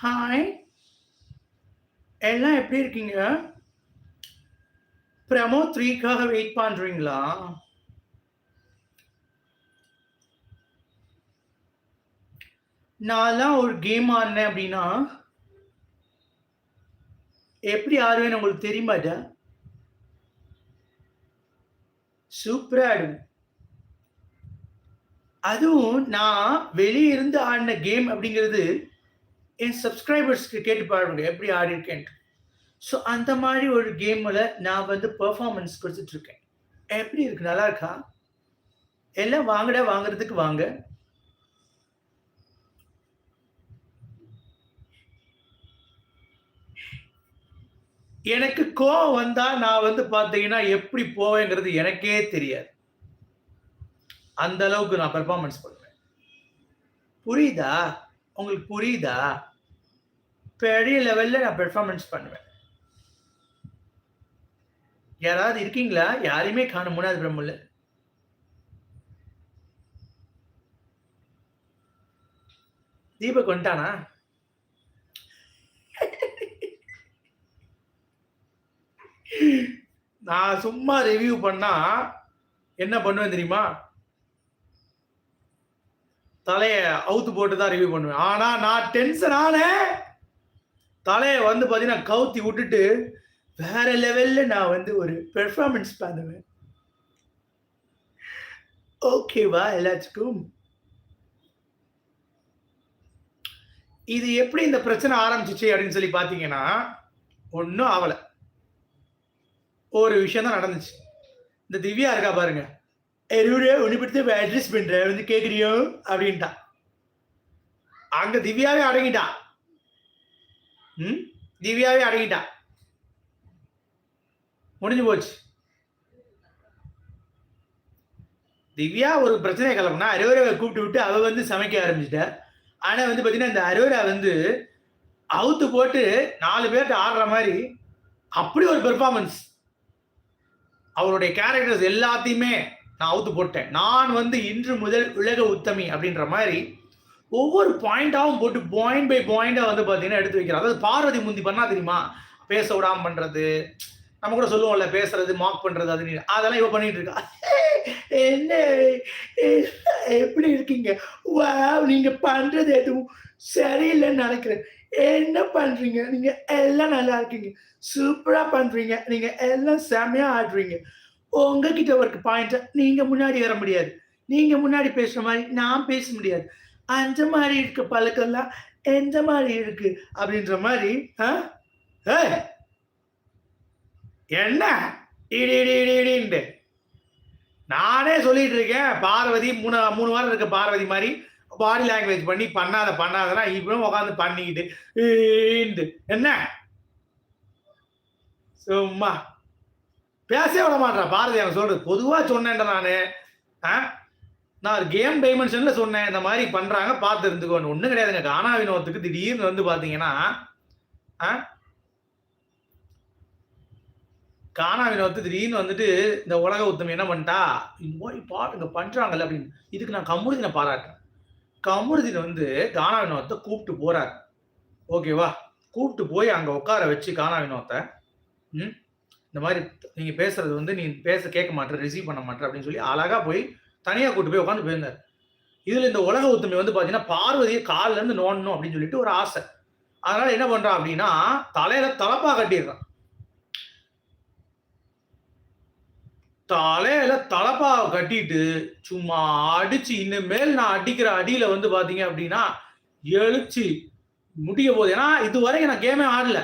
Hi எல்லாம் எப்படி இருக்கீங்க? பிரமோ த்ரீக்காக வெயிட் பண்றீங்களா? நான்லாம் ஒரு கேம் ஆடினேன் அப்படின்னா எப்படி ஆடுவேன்னு உங்களுக்கு தெரியுமாடா சூப்பராக ஆடுவேன். அதுவும் நான் வெளியே இருந்து ஆடின கேம் அப்படிங்கிறது என் சப்ஸ்கிரைபர்ஸ்க்கு கேட்டு பாருங்க எப்படி ஆடிருக்கேன்ட்டு ஸோ அந்த மாதிரி ஒரு கேமில் நான் வந்து பெர்ஃபார்மன்ஸ் கொடுத்துட்டு இருக்கேன் எப்படி இருக்கு? நல்லா இருக்கா? எல்லாம் வாங்கடா வாங்குறதுக்கு வாங்க. எனக்கு கோவம் வந்தா நான் வந்து பார்த்தீங்கன்னா எப்படி போவேங்கிறது எனக்கே தெரியாது. அந்த அளவுக்கு நான் பெர்ஃபார்மன்ஸ் பண்ணுவேன். புரியுதா? உங்களுக்கு புரியுதா? பெரிய லெவல்ல நான் பெர்ஃபார்மன்ஸ் பண்ணுவேன். யாராவது இருக்கீங்களா? யாரையுமே காண முடியாது பிரம்மல்ல தீபக் வந்துட்டானா? நான் சும்மா ரிவ்யூ பண்ணா என்ன பண்ணுவேன் தெரியுமா? தலையை அவுத்து போட்டு தான் ரிவ்யூ பண்ணுவேன். ஆனால் நான் டென்ஷன் ஆனேன் தலையை வந்து பார்த்தீங்கன்னா கவுத்தி விட்டுட்டு வேற லெவல்ல நான் வந்து ஒரு பெர்ஃபார்மன்ஸ் பண்ணுவேன். ஓகேவா எல்லாத்துக்கும்? இது எப்படி இந்த பிரச்சனை ஆரம்பிச்சிச்சு அப்படின்னு சொல்லி பார்த்தீங்கன்னா ஒன்றும் ஆகலை ஒரு விஷயம் தான் நடந்துச்சு. இந்த திவ்யா இருக்கா பாருங்க. எருவரே ஒன்று அட்ரஸ் பண்ற வந்து கேட்குறியோ அப்படின்ட்டான் அங்க திவ்யாவே அடங்கிட்டான் ம்? திவ்யாவே அடங்கிட்டான் முடிஞ்சு போச்சு. திவ்யா ஒரு பிரச்சனை கிளம்புனா அரோராவை கூப்பிட்டு விட்டு அவ வந்து சமைக்க ஆரம்பிச்சிட்ட. ஆனா வந்து பாத்தீங்கன்னா இந்த அரோரா வந்து அவுத்து போட்டு நாலு பேர்கிட்ட ஆடுற மாதிரி அப்படி ஒரு பெர்ஃபார்மன்ஸ் அவருடைய கேரக்டர்ஸ் எல்லாத்தையுமே நான் அவுத்து போட்டேன். நான் வந்து இன்று முதல் உலக உத்தமி அப்படின்ற மாதிரி ஒவ்வொரு பாயிண்டாகவும் போட்டு பாயிண்ட் பை பாயிண்டாக வந்து பார்த்தீங்கன்னா எடுத்து வைக்கிறேன் அதாவது பார்வதி முந்தி பண்ணா தெரியுமா? பேச விடாமல் பண்ணுறது நம்ம கூட சொல்லுவோம்ல பேசுறது மார்க் பண்றது அது அதெல்லாம் இவ பண்ணிட்டு இருக்கா. என்ன? எப்படி இருக்கீங்க? வா நீங்க பண்றது எதுவும் சரியில்லைன்னு நினைக்கிறேன். என்ன பண்றீங்க? நீங்க எல்லாம் நல்லா இருக்கீங்க. சூப்பரா பண்றீங்க. நீங்க எல்லாம் செமையா ஆடுறீங்க. உங்ககிட்ட ஒரு பாயிண்ட் நீங்க முன்னாடி வர முடியாது. நீங்க முன்னாடி பேசுற மாதிரி நான் பேச முடியாது. அந்த மாதிரி இருக்க பழக்கம்லாம் எந்த மாதிரி இருக்கு? அப்படின்ற மாதிரி ஆ? என்ன? இடி இடி இடி இடின்ட்டு. நானே சொல்லிட்டு இருக்கேன். பார்வதி மூணு மூணு வாரம் இருக்க பார்வதி மாதிரி பாடி லாங்குவேஜ் பண்ணி பண்ணாத பண்ணாதனா இப்பவும் உட்காந்து பண்ணிக்கிட்டு என்ன? சும்மா. பேசவே விட மாட்டேன் பாரதி எனக்கு சொல்றது பொதுவாக சொன்னேன்டா நான். ஆ? நான் ஒரு கேம் டைமென்ஷனில் சொன்னேன். இந்த மாதிரி பண்ணுறாங்க பார்த்து இருந்துக்கோன்னு ஒன்றும் கிடையாதுங்க கானா வினோத்துக்கு திடீர்னு வந்து பார்த்தீங்கன்னா ஆ? கானா வினோத்து திடீர்னு வந்துட்டு இந்த உலக உத்தமி என்ன பண்ணிட்டா இந்த மாதிரி பாட்டு இங்கே பண்ணுறாங்கல்ல அப்படின்னு. இதுக்கு நான் கமுருதினை பாராட்டுறேன். கமுருதின் வந்து கானா வினோத்தை கூப்பிட்டு போகிறார் ஓகேவா? கூப்பிட்டு போய் அங்கே உட்கார வச்சு கானா வினோத்தை ம்? இந்த மாதிரி நீங்கள் பேசுறது வந்து நீ பேச கேட்க மாட்டேற ரிசீவ் பண்ண மாட்டேற அப்படின்னு சொல்லி அழகாக போய் தனியாக கூட்டு போய் உட்காந்து போயிருந்தார். இதில் இந்த உலக ஒத்துமை வந்து பார்த்தீங்கன்னா பார்வதியை காலிலேருந்து நோண்டணும் அப்படின்னு சொல்லிட்டு ஒரு ஆசை. அதனால என்ன பண்ணுறான் அப்படின்னா தலையில தலப்பா கட்டிடுறான். தலையில தலப்பா கட்டிட்டு சும்மா அடிச்சு இனிமேல் நான் அடிக்கிற அடியில வந்து பாத்தீங்க அப்படின்னா எழுச்சி முடிய போகுது. ஏன்னா இது வரைக்கும் நான் கேமே ஆடல.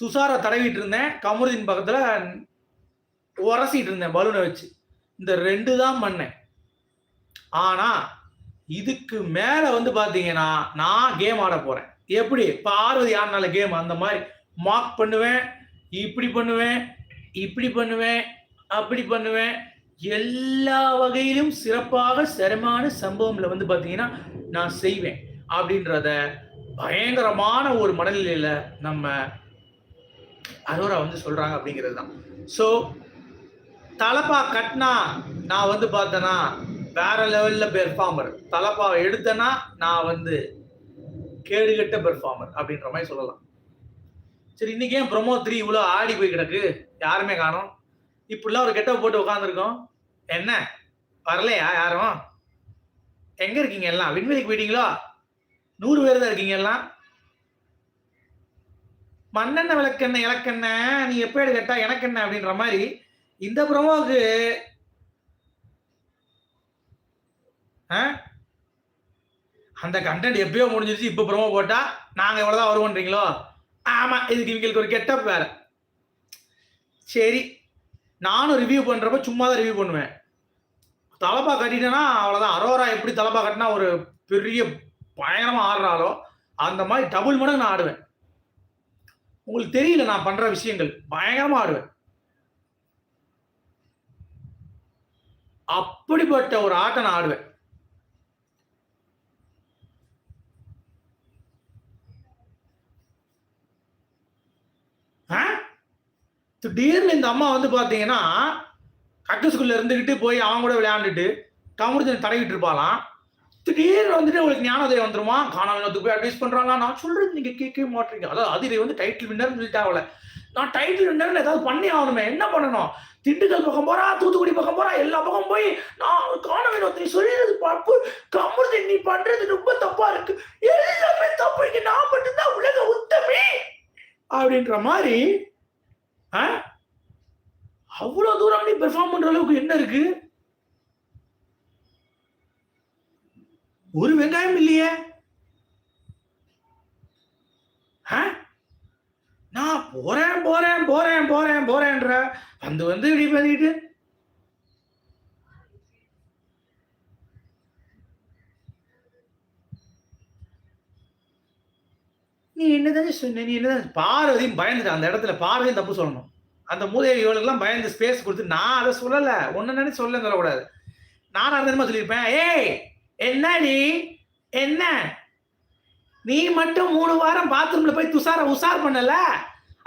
துஷாரை தடவிட்டு இருந்தேன். கமருதீன் பக்கத்தில் உரசிட்டு இருந்தேன் பலூனை வச்சு. இந்த ரெண்டு தான் பண்ணேன். ஆனால் இதுக்கு மேலே வந்து பார்த்தீங்கன்னா நான் கேம் ஆட போகிறேன் எப்படி? பார்வதி ஆடினால கேம் அந்த மாதிரி. மார்க் பண்ணுவேன் இப்படி பண்ணுவேன் இப்படி பண்ணுவேன் அப்படி பண்ணுவேன். எல்லா வகையிலும் சிறப்பாக சிரமமான சம்பவம்ல வந்து பார்த்தீங்கன்னா நான் செய்வேன். அப்படின்றத பயங்கரமான ஒரு மனநிலையில் நம்ம அரோரா வந்து சொல்கிறாங்க அப்படிங்கிறது தான். ஸோ தலப்பா கட்டினா நான் வந்து பார்த்தேன்னா வேற லெவலில் பெர்ஃபார்மர் தலப்பா எடுத்தேன்னா நான் வந்து கேடுகட்ட பெர்ஃபார்மர் அப்படின்ற மாதிரி சொல்லலாம். சரி இன்னைக்கு ஏன் ப்ரொமோ த்ரீ இவ்வளோ ஆடி போய் கிடக்கு? யாருமே காணும். இப்படிலாம் ஒரு கெட்ட போட்டு உட்காந்துருக்கோம் என்ன? வரலையா யாரும்? எங்கே இருக்கீங்க எல்லாம்? விண்வெளிக்கு போயிட்டீங்களா? நூறு பேர் தான் இருக்கீங்க எல்லாம்? மண்ணெண்ணெய் விளக்கெண்ணெய் இலக்கெண்ணெய் நீ எப்போ கேட்டா எனக்கு என்ன அப்படின்ற மாதிரி இந்த ப்ரொமோக்கு அந்த கண்டென்ட் எப்பயோ முடிஞ்சிருச்சு இப்போ ப்ரோமோ போட்டா நாங்கள் எவ்வளோதான் வருவோன்றீங்களோ? ஆமாம் இதுக்கு இவங்களுக்கு ஒரு கெட்டப் வேற. சரி நானும் ரிவ்யூ பண்ணுறப்ப சும்மா தான் ரிவ்யூ பண்ணுவேன். தலப்பா கட்டிட்டேன்னா அவ்வளோதான் அரோரா எப்படி தலப்பா கட்டினா ஒரு பெரிய பயங்கரமாக ஆடுறாலோ அந்த மாதிரி டபுள் மடங்கு நான் ஆடுவேன். உங்களுக்கு தெரியல நான் பண்ற விஷயங்கள். பயங்கரமா ஆடுவேன். அப்படிப்பட்ட ஒரு ஆட்டம் நான் ஆடுவேன். ஆ? திடீர்னு இந்த அம்மா வந்து பாத்தீங்கன்னா கக்கஸ்குள்ள இருந்துகிட்டு போய் அவங்க கூட விளையாண்டுட்டு கமருதன் தடவிட்டு இருப்பாளாம். திடீர்னு வந்துட்டு உங்களுக்கு ஞானோதயம் வந்துருமா? காணாமத்துக்கு போய் அட்வைஸ் பண்றாங்க நான் சொல்றது நீங்க கேட்கவே மாட்டீங்க. அதாவது அது வந்து டைட்டில் வின்னர்னு சொல்லிட்டாவல நான் டைட்டில் வின்னர்னு ஏதாவது பண்ணி ஆகணுமே. என்ன பண்ணணும்? திண்டுக்கல் பக்கம் போறா தூத்துக்குடி பக்கம் போறா எல்லா பக்கம் போய் நான் காண வேணும் நீ சொல்லிடுறது பப்பு கமருதி நீ பண்றது ரொம்ப தப்பா இருக்கு. எல்லாமே தப்பு. இங்க நான் மட்டும்தான் உலக உத்தமே அப்படின்ற மாதிரி ஆ? அவ்வளவு தூரம் நீ பெர்ஃபார்ம் பண்ற அளவுக்கு என்ன இருக்கு? ஒரு வெங்காயம் இல்லையே? ஆ? நான் போறேன் போறேன் போறேன் போறேன் போறேன்ற. வந்து வந்து இப்படி பண்ணிட்டு நீ என்னதான் சொன்ன நீ என்னதான் பார்வதியும் பயந்துட்டு அந்த இடத்துல பார்வதியும் தப்பு சொல்லணும். அந்த மூதேவி இவளுக்கெல்லாம் பயந்து ஸ்பேஸ் கொடுத்து நான் அதை சொல்லலை. ஒன்று நினைச்சு சொல்ல சொல்லக்கூடாது. நான் அந்த சொல்லியிருப்பேன்? ஏய் என்ன நீ என்ன? நீ மட்டும் மூணு வாரம் பாத்ரூம்ல போய் துசார உசார் பண்ணல?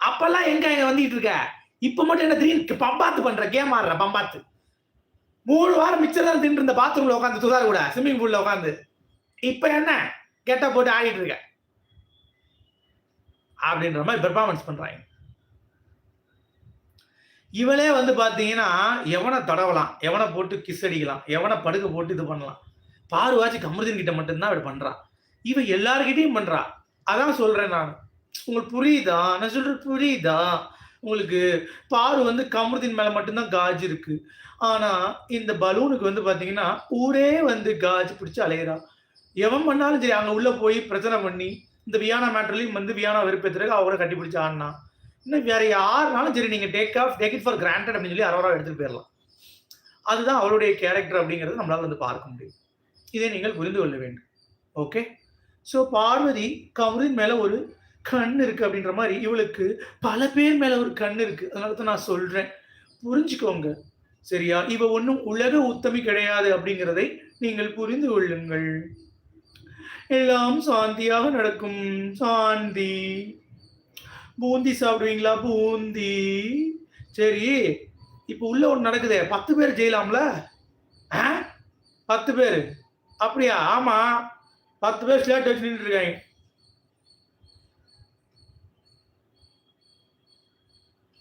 அப்பெல்லாம் எங்க எங்க வந்துட்டு இருக்க? இப்ப மட்டும் என்ன திடீர்னு பம்பாத்து பண்ற? கேம் ஆடுற பம்பாத்து. மூணு வாரம் மிச்சம் தான் தின்னு இருந்த பாத்ரூம்ல உட்காந்து துசார் கூட ஸ்விம்மிங் பூல்ல உட்காந்து இப்ப என்ன? கெட்ட போட்டு ஆடிட்டு இருக்க. அப்படின்ற மாதிரி பெர்ஃபார்மன்ஸ் பண்றாங்க. இவளே வந்து பாத்தீங்கன்னா எவனை தடவலாம்? எவனை போட்டு கிஸ் அடிக்கலாம்? எவனை படுக்க போட்டு இது பண்ணலாம்? பாருவாச்சு கமருதீன் கிட்ட மட்டும்தான் அவள் பண்றா. இவ எல்லாருக்கிட்டையும் பண்றா. அதான் சொல்றேன் நான். உங்களுக்கு புரியுதா? நான் சொல்றது புரியுதா? உங்களுக்கு பாரு வந்து கமருதீன் மேல மட்டும்தான் காஜ் இருக்கு. ஆனா இந்த பலூனுக்கு வந்து பாத்தீங்கன்னா ஊரே வந்து காஜ் பிடிச்சு அலையிறா. எவன் பண்ணாலும் சரி அங்க உள்ள போய் பிரச்சனை பண்ணி இந்த வியானா மேட்டர்லையும் வந்து வியானா வெறுப்பேத்துறதுக்கு அவரை கட்டி பிடிச்சி ஆடினா. இன்னும் வேற யாருனாலும் சரி நீங்க take off take it for granted அப்படின்னு சொல்லி அரோரா எடுத்துட்டு போயிடலாம். அதுதான் அவருடைய கேரக்டர் அப்படிங்கிறது நம்மளால வந்து பார்க்க முடியும். இதை நீங்கள் புரிந்து கொள்ள வேண்டும். ஓகே ஸோ பார்வதி கமரின் மேல ஒரு கண் இருக்கு அப்படின்ற மாதிரி இவளுக்கு பல பேர் மேல ஒரு கண் இருக்கு. அதனால தான் நான் சொல்றேன். புரிஞ்சுக்கோங்க. சரியா? இவ ஒன்றும் உலக உத்தமி கிடையாது அப்படிங்கிறதை நீங்கள் புரிந்து கொள்ளுங்கள். எல்லாம் சாந்தியாக நடக்கும். சாந்தி. பூந்தி சாப்பிடுவீங்களா? பூந்தி. சரி. இப்போ உள்ள ஒன்று நடக்குதே. பத்து பேர் ஜெயிலாம்ல? பத்து பேர். அப்படியா? ஆமா. பத்து பேர் ஸ்லேட் வச்சு நின்றுட்டு இருக்காங்க.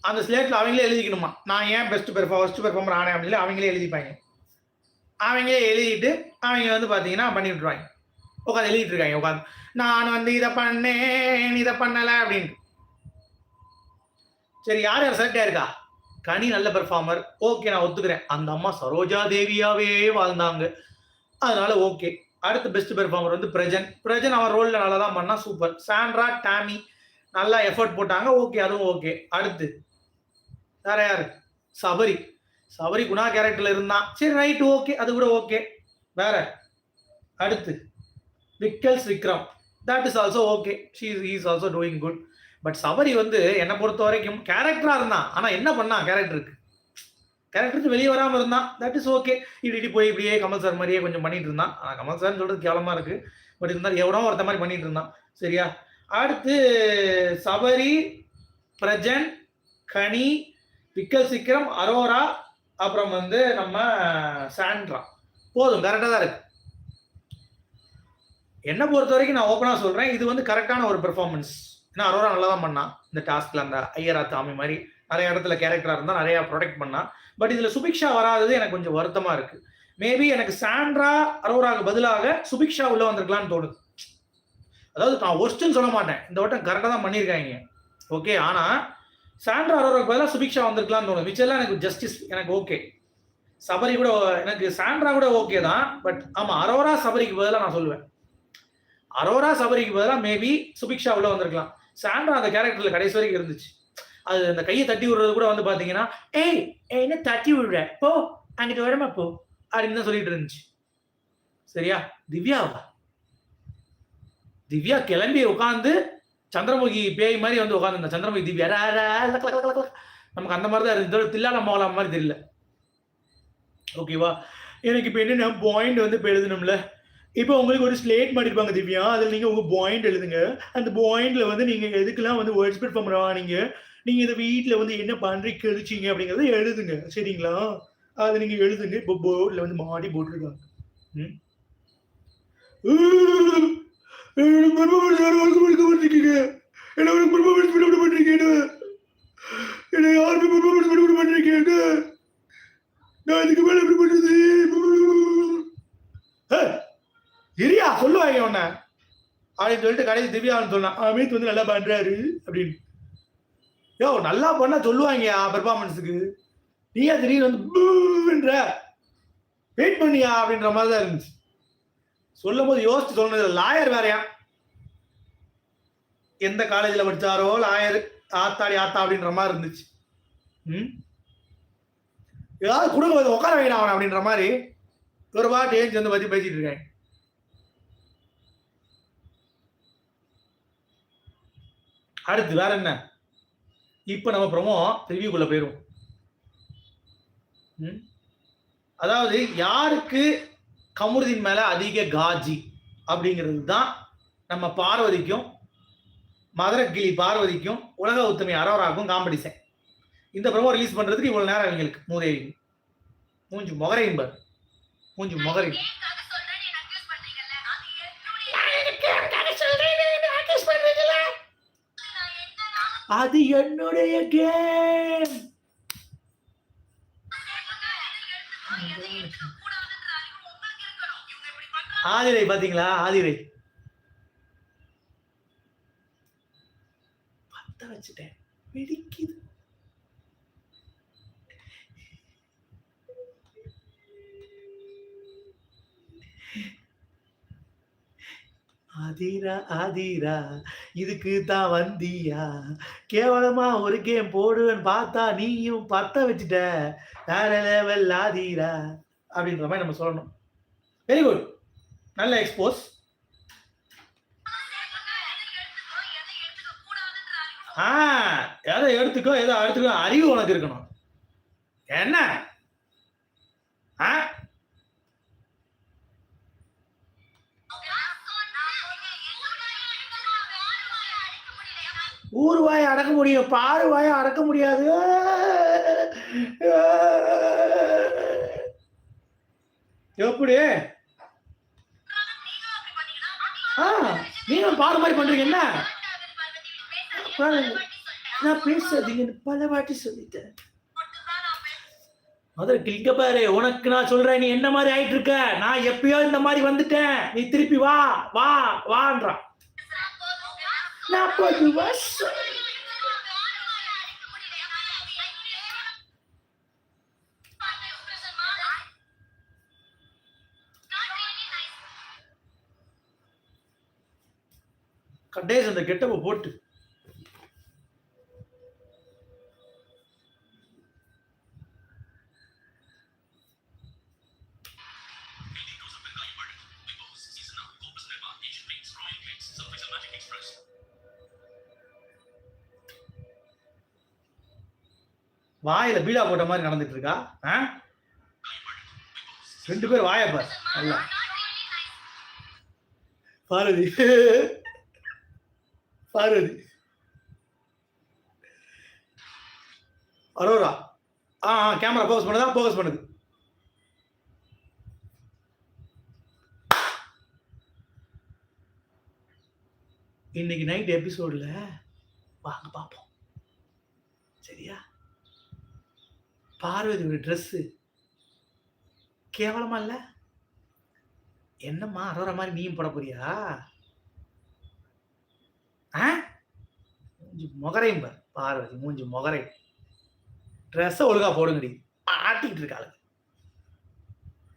அந்த ஸ்லேட்ல அவங்களே எழுதிக்கணுமா? நான் ஏன் பெஸ்ட் பெர்ஃபார் ஃபர்ஸ்ட் பெர்ஃபார்மர் ஆனேன் அப்படின்னு அவங்களே எழுதிப்பாங்க. அவங்களே எழுதிட்டு அவங்க வந்து பார்த்தீங்கன்னா பண்ணி விட்டுருவாங்க. உட்காந்து எழுதிட்டு இருக்காங்க உட்காந்து நான் வந்து இதை பண்ணேன் இதை பண்ணலை அப்படின்னு சரி யார் யார் செலக்ட் ஆயிருக்கா? கனி நல்ல பெர்ஃபார்மர் ஓகே நான் ஒத்துக்கிறேன். அந்த அம்மா சரோஜா தேவியாவே வாழ்ந்தாங்க. அதனால ஓகே அடுத்த பெஸ்ட் பெர்ஃபார்மர் வந்து பிரஜன். பிரஜன் அவன் ரோல்ல நல்லா தான் பண்ணா சூப்பர் சாண்ட்ரா டாமி நல்லா எஃபர்ட் போட்டாங்க ஓகே அதுவும் ஓகே அடுத்து வேற யாரு? சபரி. சபரி குணா கேரக்டர்ல இருந்தான். சரி ரைட் ஓகே அது கூட ஓகே வேற? அடுத்து Vikkals Vikram. That is also okay she is also doing good but Sabari வந்து என்னை பொறுத்த வரைக்கும் கேரக்டரா இருந்தான். ஆனா என்ன பண்ணா கேரக்டருக்கு கேரக்டர் வெளியே வராமல் இருந்தான். தட் இஸ் ஓகே இப்படி இடி போய் இப்படியே கமல் சார் மாதிரியே கொஞ்சம் பண்ணிட்டு இருந்தான். ஆனால் கமல் சார்னு சொல்றது கேவலமா இருக்கு. பட் இருந்தாலும் எவ்வளோ ஒருத்த மாதிரி பண்ணிட்டு இருந்தான். சரியா? அடுத்து சபரி பிரஜன் கனி விக்கல் சிக்கரம் அரோரா அப்புறம் வந்து நம்ம சாண்ட்ரா. போதும் கரெக்டாக தான் இருக்கு. என்னை பொறுத்த வரைக்கும் நான் ஓப்பனாக சொல்கிறேன் இது வந்து கரெக்டான ஒரு பெர்ஃபார்மன்ஸ் ஏன்னா அரோரா நல்லா தான் பண்ணான். இந்த டாஸ்கில் அந்த ஐயரா தாமி மாதிரி. நிறைய இடத்துல கேரக்டராக இருந்தால் நிறையா ப்ரொடெக்ட் பண்ணா. பட் இதில் சுபிக்ஷா வராதது எனக்கு கொஞ்சம் வருத்தமாக இருக்கு. மேபி எனக்கு சாண்ட்ரா அரோராக்கு பதிலாக சுபிக்ஷா உள்ள வந்திருக்கலாம்னு தோணுது. அதாவது நான் ஒஸ்ட்டுன்னு சொல்ல மாட்டேன். இந்த வட்டம் கரெக்டாக தான் பண்ணியிருக்காங்க ஓகே ஆனால் சாண்ட்ரா அரோராக்கு பதிலாக சுபிக்ஷா வந்திருக்கலாம்னு தோணும் மிச்சம்லாம் எனக்கு ஜஸ்டிஸ் எனக்கு ஓகே சபரி கூட எனக்கு சாண்ட்ரா கூட ஓகே தான். பட் ஆமாம் அரோரா சபரிக்கு பதிலாக நான் சொல்லுவேன். அரோரா சபரிக்கு பதிலாக மேபி சுபிக்ஷா உள்ள வந்திருக்கலாம். சாண்ட்ரா அந்த கேரக்டர்ல கடைசி வரைக்கும் இருந்துச்சு. அது அந்த கையை தட்டி விடுறது கூட வந்து பாத்தீங்கன்னா ஏய் என்ன தட்டி விடுற? போ அங்கிட்டு வரமா போ அப்படின்னு தான் சொல்லிட்டு இருந்துச்சு. சரியா? திவ்யாவா? திவ்யா கிளம்பி உட்காந்து சந்திரமுகி பேய் மாதிரி வந்து உட்காந்து சந்திரமுகி திவ்யா நமக்கு அந்த மாதிரி தான் இருந்து தில்லால மோகலாம் மாதிரி தெரியல. ஓகேவா எனக்கு இப்போ என்னென்ன பாயிண்ட் வந்து இப்போ எழுதணும்ல. இப்போ உங்களுக்கு ஒரு ஸ்லேட் மாட்டிருப்பாங்க திவ்யா. அதில் நீங்கள் உங்கள் பாயிண்ட் எழுதுங்க. அந்த பாயிண்டில் வந்து நீங்கள் எதுக்கெல்லாம் வந்து வேர்ட்ஸ் பெர்ஃபார்ம் ஆனீங்க நீங்கள் இந்த வீட்டில் வந்து என்ன பண்ணி கழிச்சிங்க அப்படிங்கிறத எழுதுங்க. சரிங்களா? அதை நீங்கள் எழுதுங்க. இப்போ போர்டில் வந்து மாடி போட்டிருக்காங்க. ம்? என்ன ஒரு என்ன? யாருமே performance நான் இதுக்கு மேல எப்படி பண்றது? இரியா சொல்லுவாங்க உன்ன அப்படின்னு சொல்லிட்டு கடைசி திவ்யான்னு சொன்னான். அமித் வந்து நல்லா பண்றாரு அப்படின்னு. யோ நல்லா பண்ணா சொல்லுவாங்கயா பெர்ஃபார்மன்ஸுக்கு நீயா திடீர்னு வந்து பூன்ற வெயிட் பண்ணியா அப்படின்ற மாதிரி தான் இருந்துச்சு. சொல்லும் போது யோசிச்சு சொன்னது லாயர் வேறயா? எந்த காலேஜில் படித்தாரோ லாயர் ஆத்தாடி ஆத்தா அப்படின்ற மாதிரி இருந்துச்சு. ம்? ஏதாவது கொடுங்க வந்து உட்கார வைடா அவன் அப்படின்ற மாதிரி ஒரு பாட்டு ஏஞ்சி வந்து பற்றி பேசிட்டு இருக்கேன். அடுத்து வேற என்ன? இப்போ நம்ம ப்ரொமோ ரிவ்யூக்குள்ளே போயிடுவோம் ம்? அதாவது யாருக்கு கமருதீன் மேலே அதிக காஜி அப்படிங்கிறது தான் நம்ம பார்வதிக்கும் மதுரக்கிளி பார்வதிக்கும் உலக உத்தமி அரோராக்கும் காம்படிஷன் இந்த ப்ரொமோ ரிலீஸ் பண்ணுறதுக்கு இவ்வளோ நேரம் அவங்களுக்கு மூதேவி. மூஞ்சி மொகரையும் பார். மூஞ்சி மொகரையும். அது என்னுடைய கேம். ஆதிரை பாத்தீங்களா ஆதிரை. பத்த வச்சுட்டேன். வெடிக்குது. அதிரா அதிரா இதுக்கு தான் வந்தியா? கேவலமா ஒரு கேம் போடுவேன்னு பார்த்தா நீயும் பத்த வச்சுட்ட. வேற லெவல் ஆதிரா அப்படின்ற மாதிரி நம்ம சொல்லணும். வெரி குட் நல்ல எக்ஸ்போஸ் ஆ எதை எடுத்துக்கோ எதை எடுத்துக்கோ அறிவு உனக்கு இருக்கணும். என்ன? ஆ? ஊறுவாய் அடக்க முடியும் பாரு வாயை அடக்க முடியாது. எப்படி? ஆ நீங்களும் பாரு மாதிரி பண்றீங்க என்ன? நான் பேசாதீங்கன்னு பல வாட்டி சொல்லிட்டேன். முதல்ல கிளிக்க பாரு உனக்கு நான் சொல்றேன் நீ என்ன மாதிரி ஆயிட்டு இருக்க நான் எப்பயோ இந்த மாதிரி வந்துட்டேன். நீ திருப்பி வா வா வான்றான் நாற்பது வருஷம் கண்டேஸ் அந்த கெட்டப்பை போட்டு. வாயில பீடா போட்ட மாதிரி நடந்துட்டு இருக்கா ஆ? ரெண்டு பேர் வாய பார். நல்லா. பார்வதி பார்வதி அரோரா. ஆ ஆ கேமரா ஃபோக்கஸ் பண்ணுதா? ஃபோக்கஸ் பண்ணுது. இன்னைக்கு நைட் எபிசோட்ல வாங்க பார்ப்போம் சரியா பார்வதியோட ட்ரெஸ்ஸு கேவலமா இல்ல? என்னம்மா அரோரா மாதிரி நீயும் போட போறியா? ஆ? மூஞ்சி முகரையும் பார் பார்வதி மூஞ்சி முகரை. ட்ரெஸ்ஸை ஒழுங்கா போடுங்கடி. ஆட்டிக்கிட்டு இருக்காளுங்க.